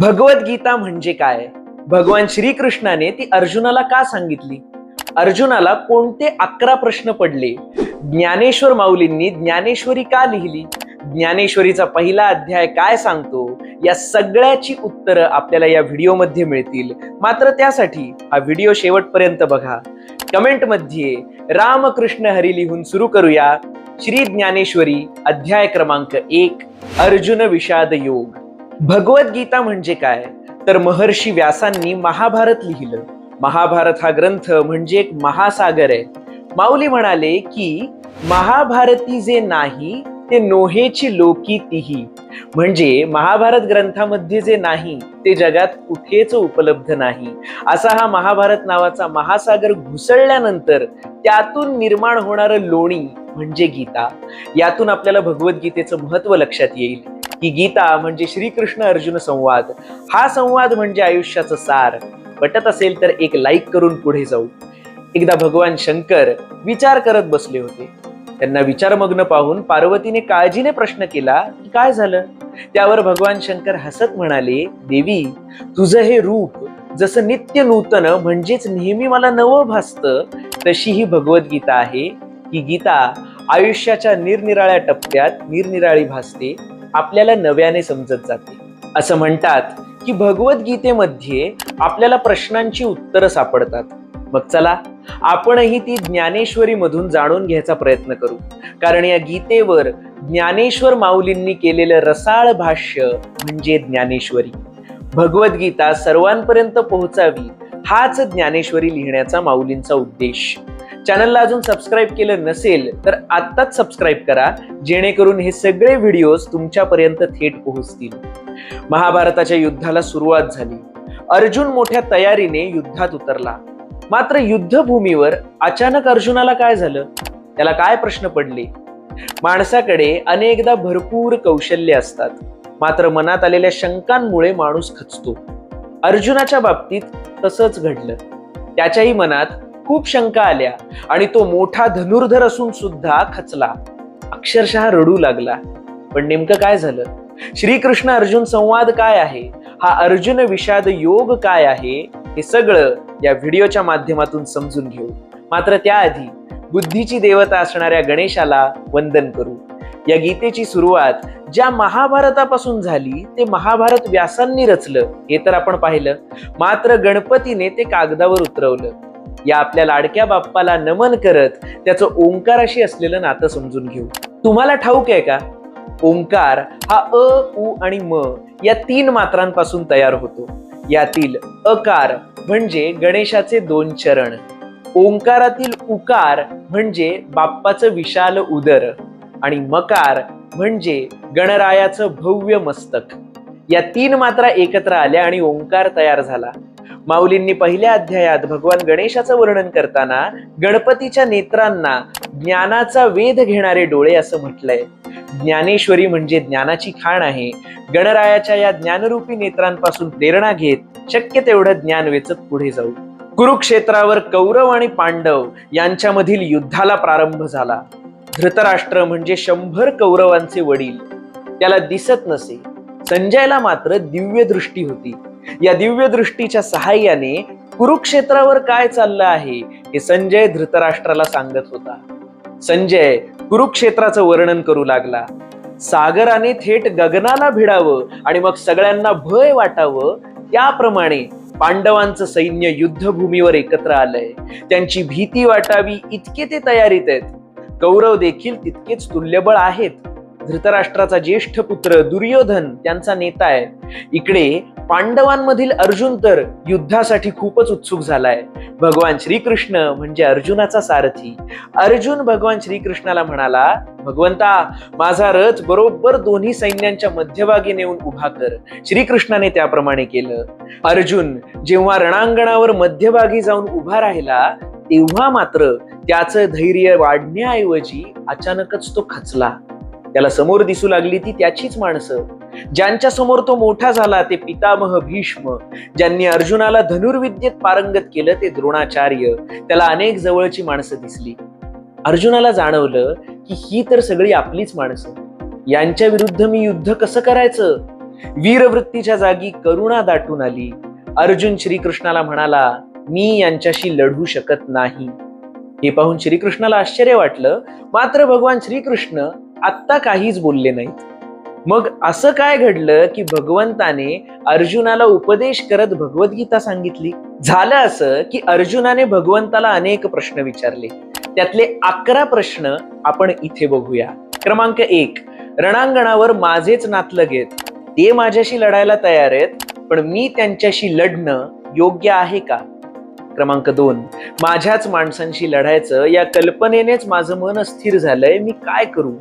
भगवद्गीता म्हणजे काय? भगवान श्रीकृष्णाने ती अर्जुनाला का सांगितली? अर्जुनाला कोणते अकरा प्रश्न पडले? ज्ञानेश्वर माऊलींनी ज्ञानेश्वरी का लिहिली? ज्ञानेश्वरीचा पहिला अध्याय काय सांगतो? या सगळ्याची उत्तरं आपल्याला या व्हिडिओमध्ये मिळतील. मात्र त्यासाठी हा व्हिडिओ शेवटपर्यंत बघा. कमेंटमध्ये रामकृष्ण हरी लिहून सुरू करूया. श्री ज्ञानेश्वरी अध्याय क्रमांक एक अर्जुन विषाद योग. भगवद्गीता म्हणजे काय? तर महर्षी व्यासांनी महाभारत लिहिलं. महाभारत हा ग्रंथ म्हणजे एक महासागर आहे. माऊली म्हणाले की महाभारती जे नाही ते नोहेची लोकी तिही. म्हणजे महाभारत ग्रंथामध्ये जे नाही ते जगात कुठेच उपलब्ध नाही. असा हा महाभारत नावाचा महासागर घुसळल्यानंतर त्यातून निर्माण होणारं लोणी म्हणजे गीता. यातून आपल्याला भगवद्गीतेचं महत्त्व लक्षात येईल. ही गीता म्हणजे श्रीकृष्ण अर्जुन संवाद. हा संवाद म्हणजे आयुष्याचं सार. पटत असेल तर एक लाईक करून पुढे जाऊ. एकदा भगवान शंकर विचार करत बसले होते. त्यांना विचारमग्न पाहून पार्वतीने काळजीने प्रश्न केला की काय झालं? त्यावर भगवान शंकर हसत म्हणाले देवी तुझं हे रूप जसं नित्य नूतन म्हणजेच नेहमी मला नवं भासतं तशी ही भगवद्गीता आहे. ही गीता आयुष्याच्या निरनिराळ्या टप्प्यात निरनिराळी भासते. आपल्याला नव्याने समजत जाते. असं म्हणतात की भगवद्गीतेमध्ये आपल्याला प्रश्नांची उत्तरं सापडतात. मग चला आपणही ती ज्ञानेश्वरी मधून जाणून घ्यायचा प्रयत्न करू. कारण या गीतेवर ज्ञानेश्वर माऊलींनी केलेलं रसाळ भाष्य म्हणजे ज्ञानेश्वरी. भगवद्गीता सर्वांपर्यंत पोहोचावी हाच ज्ञानेश्वरी लिहिण्याचा माऊलींचा उद्देश. चॅनलला अजून सबस्क्राईब केलं नसेल तर आत्ताच सबस्क्राईब करा जेणेकरून हे सगळे व्हिडिओज तुमच्यापर्यंत थेट पोहोचतील. महाभारताच्या युद्धाला सुरुवात झाली. अर्जुन मोठ्या तयारीने युद्धात उतरला. मात्र युद्धभूमीवर अचानक अर्जुनाला काय झालं? त्याला काय प्रश्न पडले? माणसाकडे अनेकदा भरपूर कौशल्य असतात. मात्र मनात आलेल्या शंकांमुळे माणूस खचतो. अर्जुनाच्या बाबतीत तसंच घडलं. त्याच्याही मनात खूप शंका आल्या आणि तो मोठा धनुर्धर असून सुद्धा खचला. अक्षरशः रडू लागला. पण नेमकं काय झालं? श्रीकृष्ण अर्जुन संवाद काय आहे? हा अर्जुन विषाद योग काय आहे? हे सगळं या व्हिडिओच्या माध्यमातून समजून घेऊ. मात्र त्याआधी बुद्धीची देवता असणाऱ्या गणेशाला वंदन करू. या गीतेची सुरुवात ज्या महाभारतापासून झाली ते महाभारत व्यासांनी रचलं. हे तर आपण पाहिलं. मात्र गणपतीने ते कागदावर उतरवलं. या आपल्या लाडक्या बाप्पाला नमन करत त्याचं ओंकाराशी असलेलं नातं समजून घेऊ. तुम्हाला ठाऊक आहे का? ओंकार हा अ उ आणि म या तीन मात्रांपासून तयार होतो. यातील अकार म्हणजे गणेशाचे दोन चरण. ओंकारातील उकार म्हणजे बाप्पाचं विशाल उदर आणि मकार म्हणजे गणरायाचं भव्य मस्तक. या तीन मात्रा एकत्र आल्या आणि ओंकार तयार झाला. माऊलींनी पहिल्या अध्यायात भगवान गणेशाचं वर्णन करताना गणपतीच्या नेत्रांना ज्ञानाचा वेध घेणारे डोळे असं म्हटलंय. ज्ञानेश्वरी म्हणजे ज्ञानाची खाण आहे. गणरायाच्या या ज्ञानरूपी नेत्रांपासून प्रेरणा घेत शक्य तेवढं ज्ञान वेचत पुढे जाऊ. कुरुक्षेत्रावर कौरव आणि पांडव यांच्यामधील युद्धाला प्रारंभ झाला. धृतराष्ट्र म्हणजे शंभर कौरवांचे वडील. त्याला दिसत नसे. संजयला मात्र दिव्य दृष्टी होती. या दिव्य दृष्टीच्या सहाय्याने कुरुक्षेत्रावर काय चाललं आहे हे संजय धृतराष्ट्राला सांगत होता. संजय कुरुक्षेत्राचं वर्णन करू लागला. सागराने थेट गगनाला भिडावं आणि मग सगळ्यांना भय वाटावं त्याप्रमाणे पांडवांचं सैन्य युद्धभूमीवर एकत्र आलंय. त्यांची भीती वाटावी इतके ते तयारीत आहेत. कौरव देखील तितकेच तुल्यबळ आहेत. धृतराष्ट्राचा ज्येष्ठ पुत्र दुर्योधन त्यांचा नेता आहे. इकडे पांडवांमधील अर्जुन तर युद्धासाठी खूपच उत्सुक झालाय. भगवान श्रीकृष्ण म्हणजे अर्जुनाचा सारथी. अर्जुन भगवान श्रीकृष्णाला म्हणाला भगवंता माझा रथ बरोबर दोन्ही सैन्यांच्या मध्यभागी नेऊन उभा कर. श्रीकृष्णाने त्याप्रमाणे केलं. अर्जुन जेव्हा रणांगणावर मध्यभागी जाऊन उभा राहिला तेव्हा मात्र त्याचं धैर्य वाढण्याऐवजी अचानकच तो खचला. त्याला समोर दिसू लागली ती त्याचीच माणसं. ज्यांच्या समोर तो मोठा झाला ते पितामह भीष्म. ज्यांनी अर्जुनाला धनुर्विद्येत पारंगत केलं ते द्रोणाचार्य. त्याला अनेक जवळची माणसं दिसली. अर्जुनाला जाणवलं की ही तर सगळी आपलीच माणसं. यांच्या विरुद्ध मी युद्ध कसं करायचं? वीरवृत्तीच्या जागी करुणा दाटून आली. अर्जुन श्रीकृष्णाला म्हणाला मी यांच्याशी लढू शकत नाही. हे पाहून श्रीकृष्णाला आश्चर्य वाटलं. मात्र भगवान श्रीकृष्ण आत्ता काहीच बोलले नाहीत. मग असं काय घडलं की भगवंताने अर्जुनाला उपदेश करत भगवद्गीता सांगितली? झालं असं की अर्जुनाने भगवंताला अनेक प्रश्न विचारले. त्यातले अकरा प्रश्न आपण इथे बघूया. क्रमांक एक रणांगणावर माझेच नातलं घेत ते माझ्याशी लढायला तयार आहेत पण मी त्यांच्याशी लढणं योग्य आहे का? क्रमांक दोन माझ्याच माणसांशी लढायचं या कल्पनेनेच माझं मन अस्थिर झालंय मी काय करू?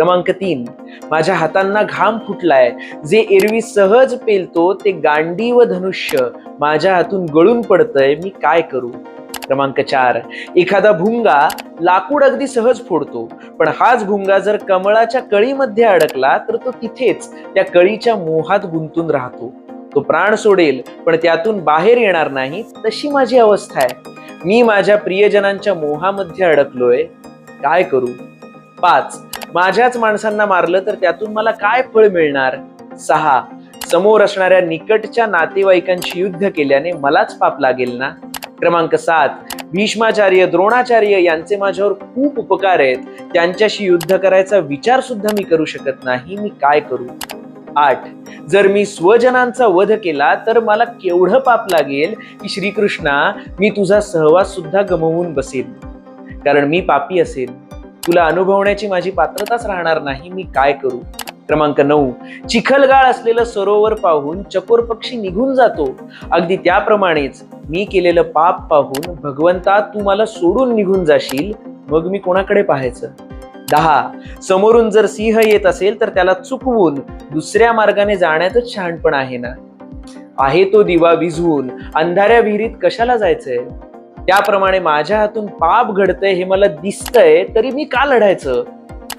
क्रमांक तीन. माझ्या हातांना घाम फुटलाय. जे एरवी सहज पेलतो ते गांडी व धनुष्य माझ्या हातून गळून पडतंय. मी काय करू? क्रमांक चार. एखादा भुंगा लाकूड अगदी सहज फोडतो. पण हाच भुंगा जर कमळाच्या कळीमध्ये अडकला तर तो तिथेच त्या कळीच्या मोहात गुंतून राहतो. तो प्राण सोडेल पण त्यातून बाहेर येणार नाही तशी माझी अवस्था आहे. मी माझ्या प्रियजनांच्या मोहामध्ये अडकलोय. काय करू? पाच. माझ्याच माणसांना मारलं तर त्यातून मला काय फळ मिळणार? सहा. समोर असणाऱ्या निकटच्या नातेवाईकांशी युद्ध केल्याने मलाच पाप लागेल ना? क्रमांक सात. भीष्माचार्य द्रोणाचार्य यांचे माझ्यावर खूप उपकार आहेत. त्यांच्याशी युद्ध करायचा विचार सुद्धा मी करू शकत नाही. मी काय करू? आठ. जर मी स्वजनांचा वध केला तर मला केवढं पाप लागेल की श्रीकृष्णा मी तुझा सहवास सुद्धा गमवून बसेन. कारण मी पापी असेल तुला अनुभवण्याची माझी पात्रताच राहणार नाही मी काय करू? क्रमांक नऊ. चिखलगाळ असलेलं सरोवर पाहून चकोर पक्षी निघून जातो. अगदी त्याप्रमाणेच मी केलेलं पाप पाहून भगवंता तू मला सोडून निघून जाशील मग मी कोणाकडे पाहायचं? दहा. समोरून जर सिंह येत असेल तर त्याला चुकवून दुसऱ्या मार्गाने जाण्याचंच शहाणपण आहे ना? आहे तो दिवा विझवून अंधाऱ्या विहिरीत कशाला जायचंय? त्याप्रमाणे माझ्या हातून पाप घडतंय हे मला दिसतंय तरी मी का लढायचं?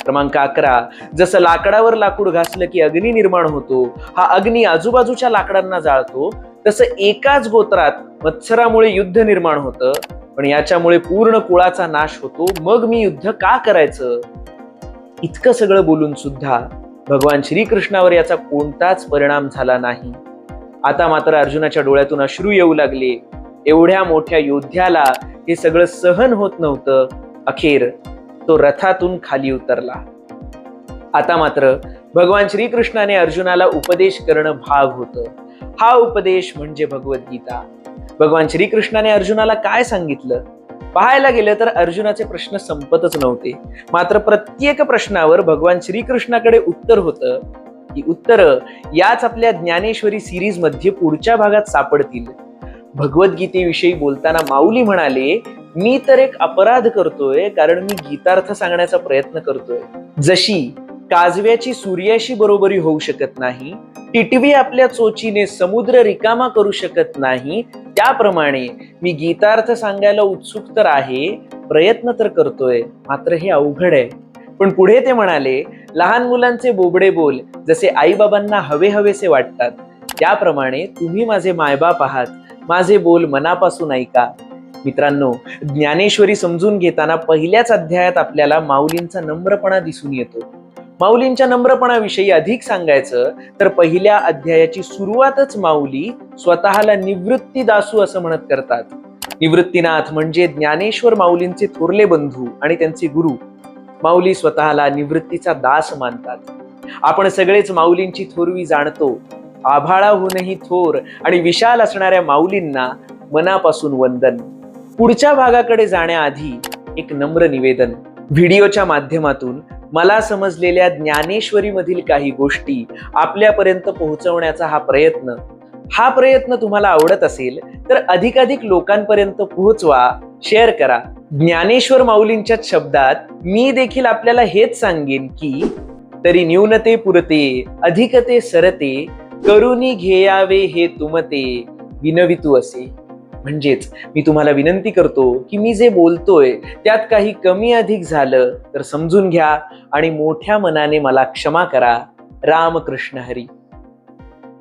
क्रमांक अकरा. जसं लाकडावर लाकूड घासलं की अग्नी निर्माण होतो हा अग्नी आजूबाजूच्या लाकडांना जाळतो तसं एकाच गोत्रात मत्सरामुळे युद्ध निर्माण होतं पण याच्यामुळे पूर्ण कुळाचा नाश होतो मग मी युद्ध का करायचं? इतकं सगळं बोलून सुद्धा भगवान श्रीकृष्णावर याचा कोणताच परिणाम झाला नाही. आता मात्र अर्जुनाच्या डोळ्यातून अश्रू येऊ लागले. एवढ्या मोठ्या योद्ध्याला हे सगळं सहन होत नव्हतं. अखेर तो रथातून खाली उतरला. आता मात्र भगवान श्रीकृष्णाने अर्जुनाला उपदेश करणं भाग होतं. हा उपदेश म्हणजे भगवद्गीता. भगवान श्रीकृष्णाने अर्जुनाला काय सांगितलं? पाहायला गेलं तर अर्जुनाचे प्रश्न संपतच नव्हते. मात्र प्रत्येक प्रश्नावर भगवान श्रीकृष्णाकडे उत्तर होतं. ही उत्तरं याच आपल्या ज्ञानेश्वरी सिरीजमध्ये पुढच्या भागात सापडतील. भगवद्गीतेविषयी बोलताना माऊली म्हणाले मी तर एक अपराध करतोय कारण मी गीतार्थ सांगण्याचा प्रयत्न करतोय. जशी काजव्याची सूर्याशी बरोबरी होऊ शकत नाही टिटवी आपल्या चोचीने समुद्र रिकामा करू शकत नाही त्याप्रमाणे मी गीतार्थ सांगायला उत्सुक तर आहे प्रयत्न तर करतोय मात्र हे अवघड आहे. पण पुढे ते म्हणाले लहान मुलांचे बोबडे बोल जसे आईबाबांना हवे हवेसे वाटतात. त्याप्रमाणे तुम्ही माझे मायबाप आहात. माझे बोल मनापासून ऐका. मित्रांनो ज्ञानेश्वरी समजून घेताना पहिल्याच अध्यायात आपल्याला माऊलींचा नम्रपणा दिसून येतो. माऊलींच्या नम्रपणाविषयी अधिक सांगायचं तर पहिल्या अध्यायाची सुरुवातच माऊली स्वतःला निवृत्ती दासू असं म्हणत करतात. निवृत्तीनाथ म्हणजे ज्ञानेश्वर माऊलींचे थोरले बंधू आणि त्यांचे गुरु. माऊली स्वतःला निवृत्तीचा दास मानतात. आपण सगळेच माऊलींची थोरवी जाणतो. आभाळाहूनही थोर आणि विशाल असणाऱ्या माऊलींना मनापासून वंदन. पुढच्या भागाकडे जाण्याआधी एक नम्र निवेदन. व्हिडिओच्या माध्यमातून मला समजलेल्या ज्ञानेश्वरी मधील काही गोष्टी आपल्यापर्यंत पोहोचवण्याचा हा प्रयत्न. हा प्रयत्न तुम्हाला आवडत असेल तर अधिकाधिक लोकांपर्यंत पोहोचवा शेअर करा. ज्ञानेश्वर माऊलींच्या शब्दात मी देखील आपल्याला हेच सांगेन की तरी न्यूनते पुरते अधिकते सरते करुनी घेयावे हे तुमते विनवितू असे. म्हणजेच मी तुम्हाला विनंती करतो की मी जे बोलतोय त्यात काही कमी अधिक झालं तर समजून घ्या आणि मोठ्या मनाने मला क्षमा करा. रामकृष्ण हरी.